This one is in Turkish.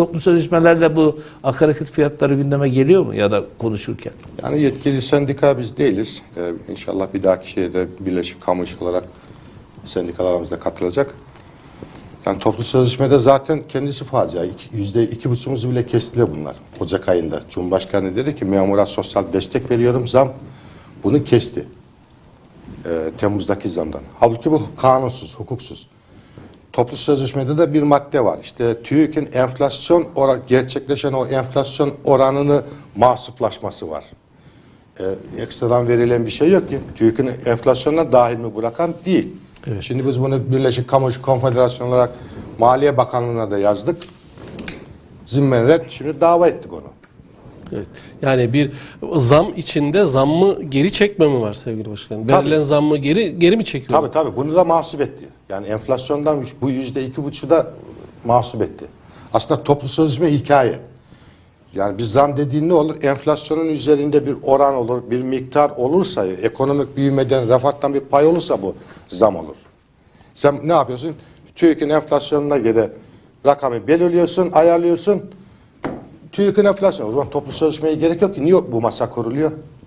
toplu sözleşmelerle bu akaryakıt fiyatları gündeme geliyor mu ya da konuşurken? Yani yetkili sendika biz değiliz. Ee, inşallah bir dahaki şeyde Birleşik Kamu İş olarak sendikalarımız da katılacak. Yani toplu sözleşmede zaten kendisi facia. Yüzde iki buçuğumuzu bile kestiler bunlar. Ocak ayında. Cumhurbaşkanı dedi ki memura sosyal destek veriyorum zam. Bunu kesti. Ee, Temmuz'daki zamdan. Halbuki bu kanunsuz, hukuksuz. Toplu sözleşmede de bir madde var. İşte TÜİK'in enflasyon ora gerçekleşen o enflasyon oranını mahsuplaşması var. Ee, ekstradan verilen bir şey yok ki. TÜİK'in enflasyonuna dahil mi bu rakam? Değil. Şimdi biz bunu Birleşik Kamu Konfederasyonu olarak Maliye Bakanlığı'na da yazdık. Zimmen red. Şimdi dava ettik onu. Evet. Yani bir zam içinde zammı geri çekme mi var sevgili başkanım? Tabii. Verilen zammı geri geri mi çekiyor? Tabii tabii bunu da mahsup etti. Yani enflasyondan bu yüzde iki buçuğu da mahsup etti. Aslında toplu sözleşme hikaye. Yani bir zam dediğin ne olur? Enflasyonun üzerinde bir oran olur, bir miktar olursa, ekonomik büyümeden, refahtan bir pay olursa bu zam olur. Sen ne yapıyorsun? TÜİK'in enflasyonuna göre rakamı belirliyorsun, ayarlıyorsun. TÜİK'in enflasyonu. O zaman toplu sözleşmeye gerek yok ki. Niye bu masa kuruluyor?